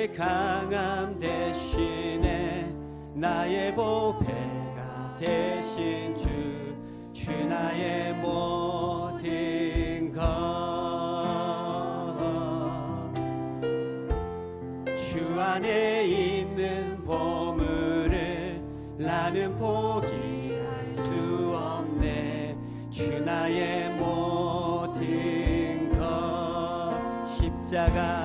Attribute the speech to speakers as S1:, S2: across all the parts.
S1: 때 강함 대신에 나의 보배가 되신 주, 주 나의 모든 것. 주 안에 있는 보물을 나는 포기할 수 없네 주 나의 모든 것 십자가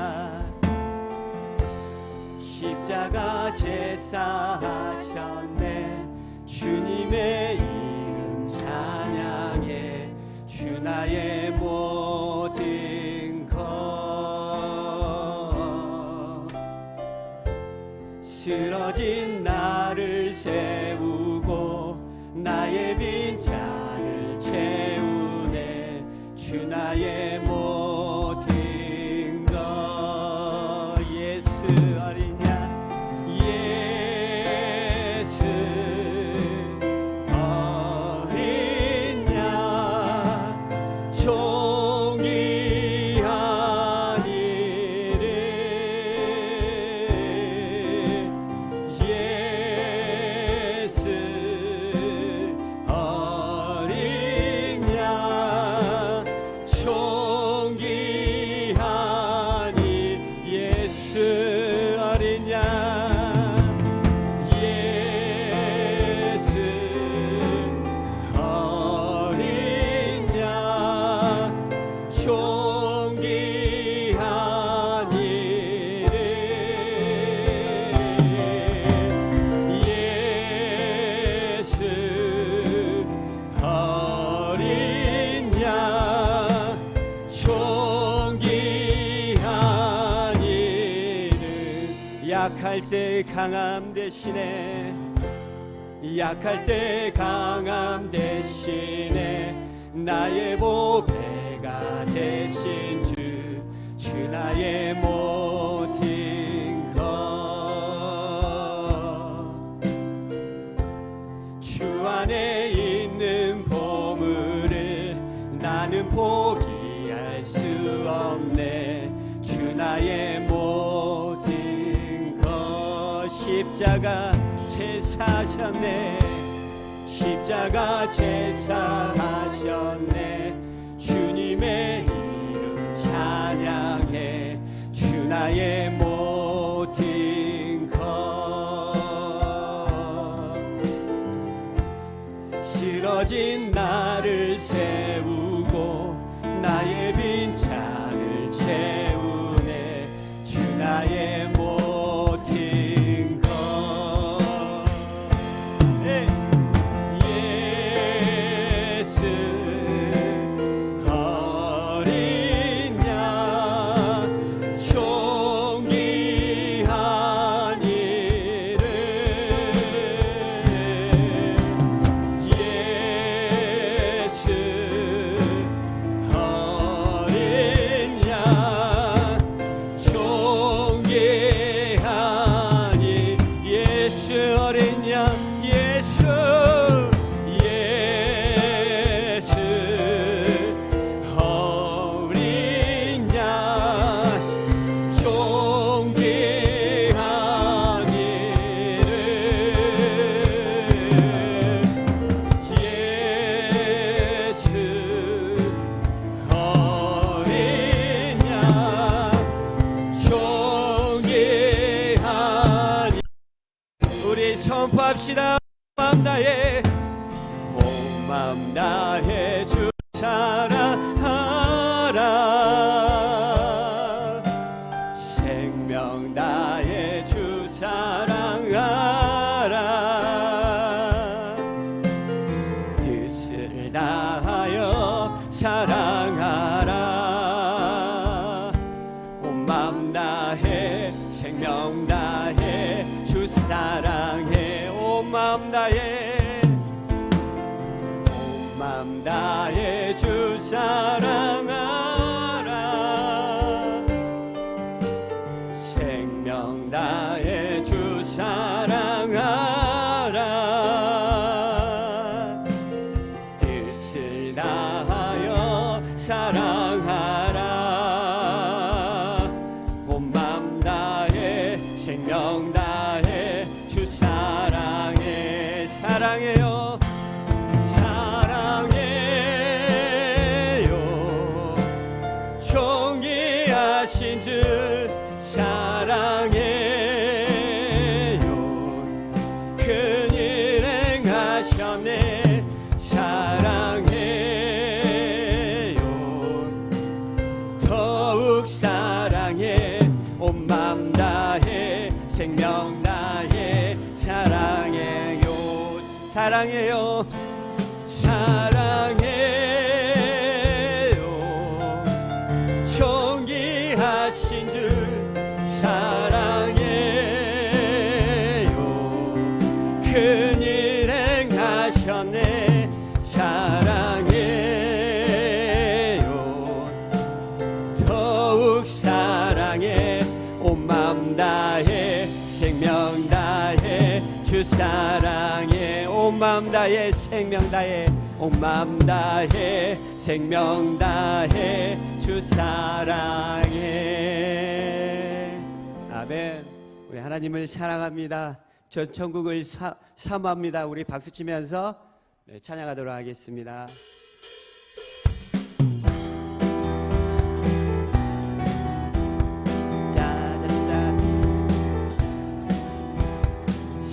S1: 십자가 제사하셨네. 주님의 이름 찬양해. 주 나의 모든 것. 쓰러진 때 강함 대신에 약할 때 강함 대신에 나의 보배가 되신 주, 주 나의 모 하셨네. 십자가 제사하셨네. 주님의 이름 찬양해. 주 나의 모 온 마음 다해 온 마음 다해 주 사랑하라. 생명 다해 주 사랑하라. 뜻을 다하여 사랑 주 사랑 맘 다해 생명 다해 사랑해요 사랑해요. 사랑 주 사랑해. 온 마음 다해 생명 다해. 온 마음 다해 생명 다해. 주 사랑해. 아멘. 우리 하나님을 사랑합니다. 전 천국을 사, 사모합니다. 우리 박수 치면서 네, 찬양하도록 하겠습니다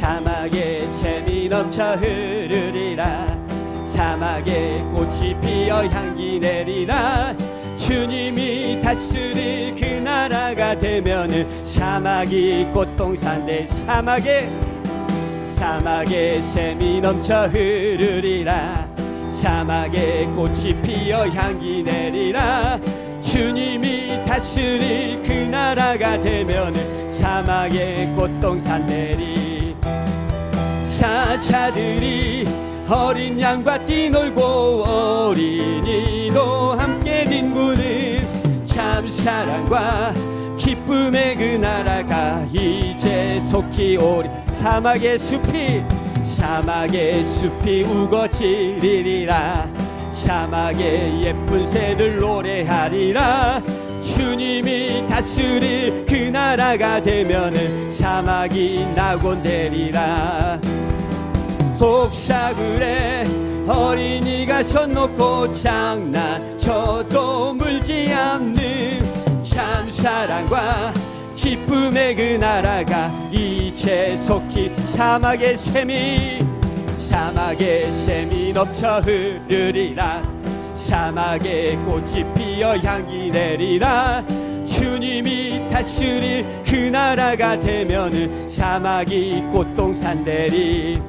S1: 사막에 샘이 넘쳐 흐르리라. 사막에 꽃이 피어 향기 내리라 주님이 다스릴 그 나라가 되면은 사막이 꽃동산 대 사막에 사막에 샘이 넘쳐 흐르리라. 사막에 꽃이 피어 향기 내리라 주님이 다스릴 그 나라가 되면은 사막에 꽃동산 내리 사자들이 어린 양과 뛰놀고 어린이도 함께 뒹구는 참 사랑과 기쁨의 그 나라가 이제 속히 오리 사막의 숲이 사막의 숲이 우거지리리라. 사막의 예쁜 새들 노래하리라 주님이 다스릴 그 나라가 되면은 사막이 나곤 되리라. 속사글에 어린이가 손 놓고 장난쳐도 물지 않는 참 사랑과 기쁨의 그 나라가 이제 속히 사막의 샘이 사막의 샘이 넘쳐 흐르리라 사막에 꽃이 피어 향기 내리라. 주님이 다스릴 그 나라가 되면은 사막이 꽃동산 되리.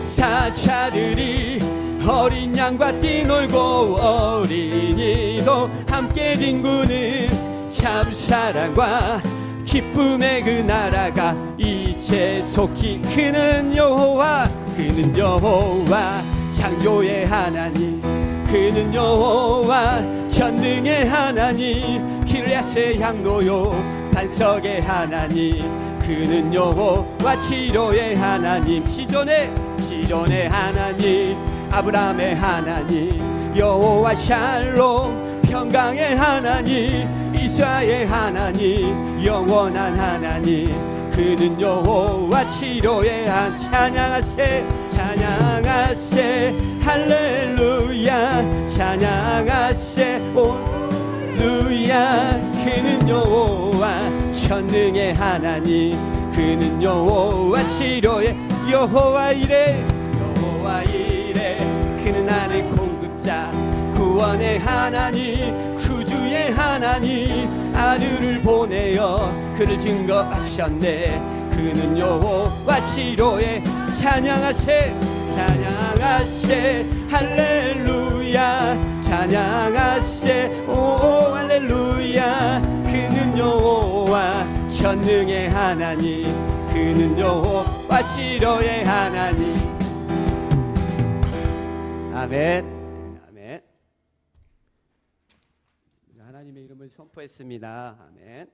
S1: 사자들이 어린 양과 뛰놀고 어린이도 함께 뒹구는 참 사랑과 기쁨의 그 나라가 이제 속히 그는 여호와 그는 여호와 창조의 하나님 그는 여호와 전능의 하나님 기르야세 향로요 반석의 하나님 그는 여호와 치료의 하나님 시존의 시존의 하나님 아브라함의 하나님 여호와 샬롬 평강의 하나님 이스라엘 하나님 영원한 하나님 그는 여호와 치료의 한 찬양하세 찬양하세 할렐루야 찬양하세 올루야. 그는 여호와 천능의 하나님 그는 여호와 치료의 여호와 이래 여호와 이래. 그는 나의 공급자 구원의 하나님 구주의 하나님 아들을 보내어 그를 증거하셨네. 그는 여호와 치료의 찬양하세 찬양하세 할렐루야 찬양하세 오 할렐루야. 그는 여호와 전능의 하나님 그는 여호와 치료의 하나님 아멘 선포했습니다. 아멘.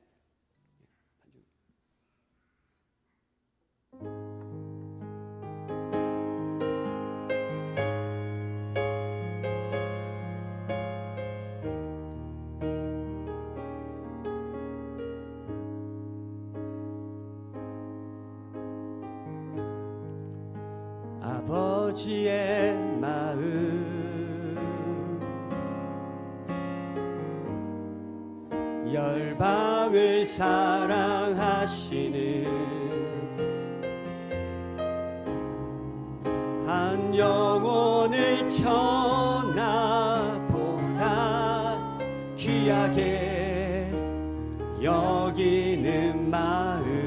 S1: 아버지의 사랑하시는 한 영혼을 천하보다 귀하게 여기는 마음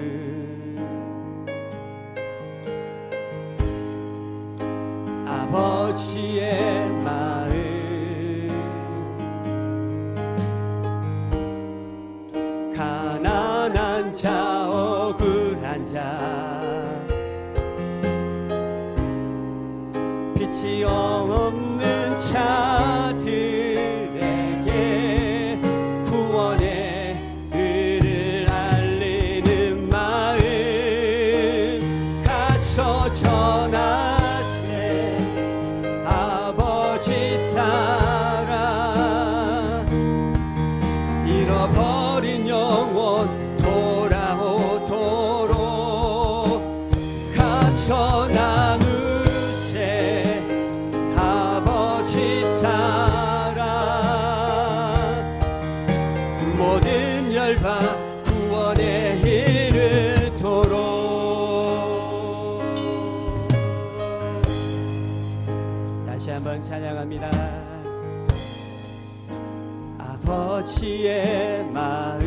S1: 한번 찬양합니다. 아버지의 마음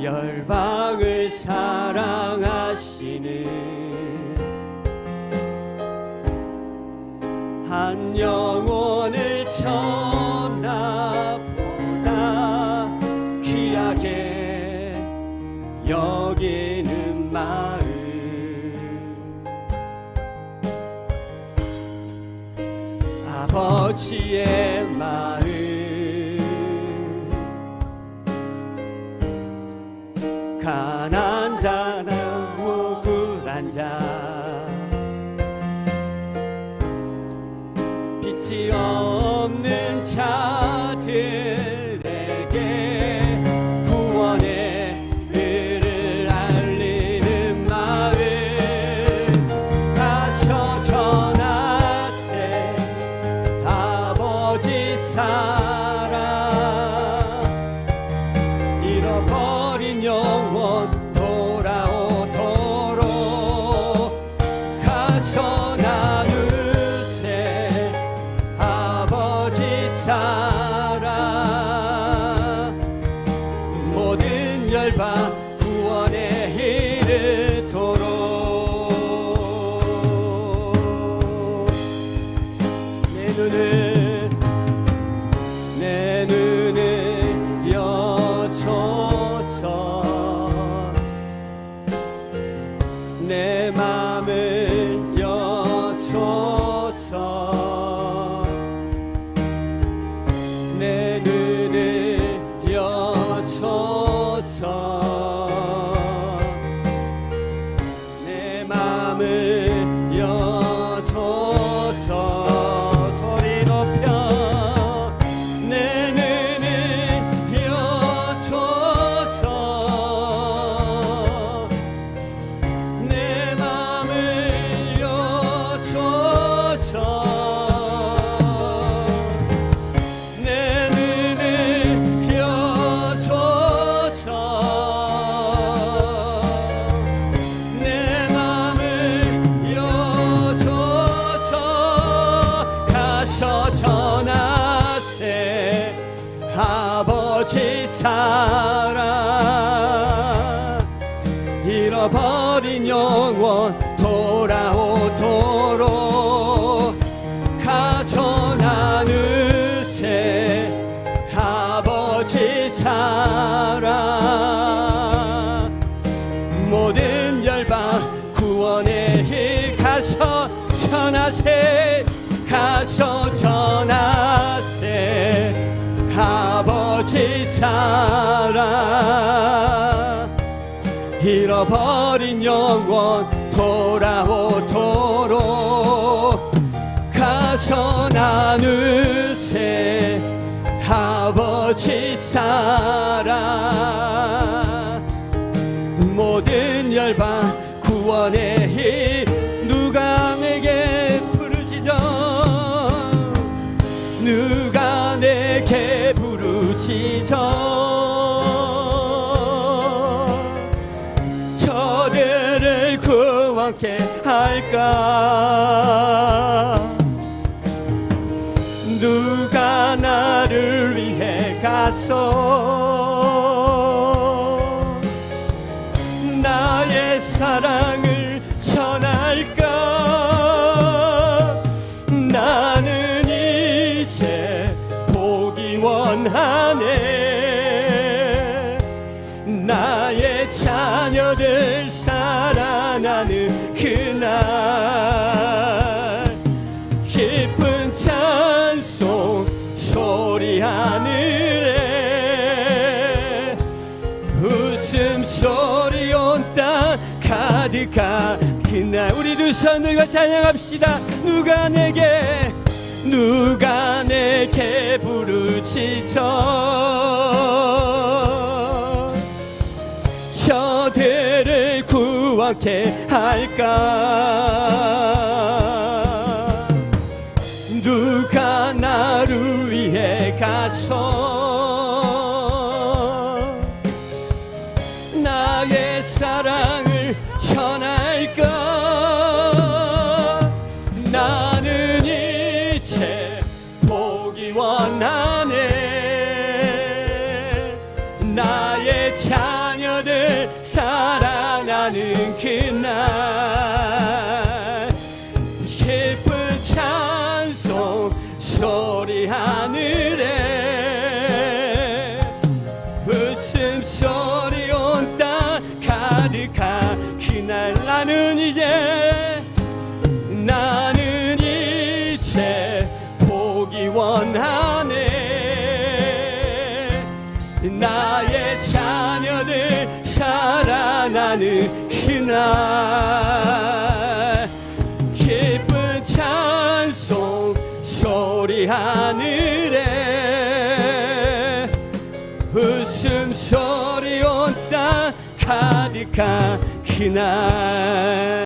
S1: 열방을 사랑하시는 한영 아버지의 마음 잃어버린 영혼 돌아오도록 가서 나누세 아버지 사랑. 모든 열방 구원의 길 가서 전하세 가서 전하세 아버지 사랑 잃어버린 영혼 돌아오도록 가서 나누세 아버지 사랑. 모든 열방 구원의 가서 나의 사랑을 전할까? 나는 이제 보기 원하네. 나의 자녀들 살아나는 그날. 깊은 찬송 소리 하 가득한 그날 우리 두 손을 찬양합시다. 누가 내게 누가 내게 부르짖어? 저들을 구원케 할까 가득한 그날 나는 이제 나는 이제 보기 원하네. 나의 자녀들 살아나는 그날 웃음소리 온땅 가득한 그날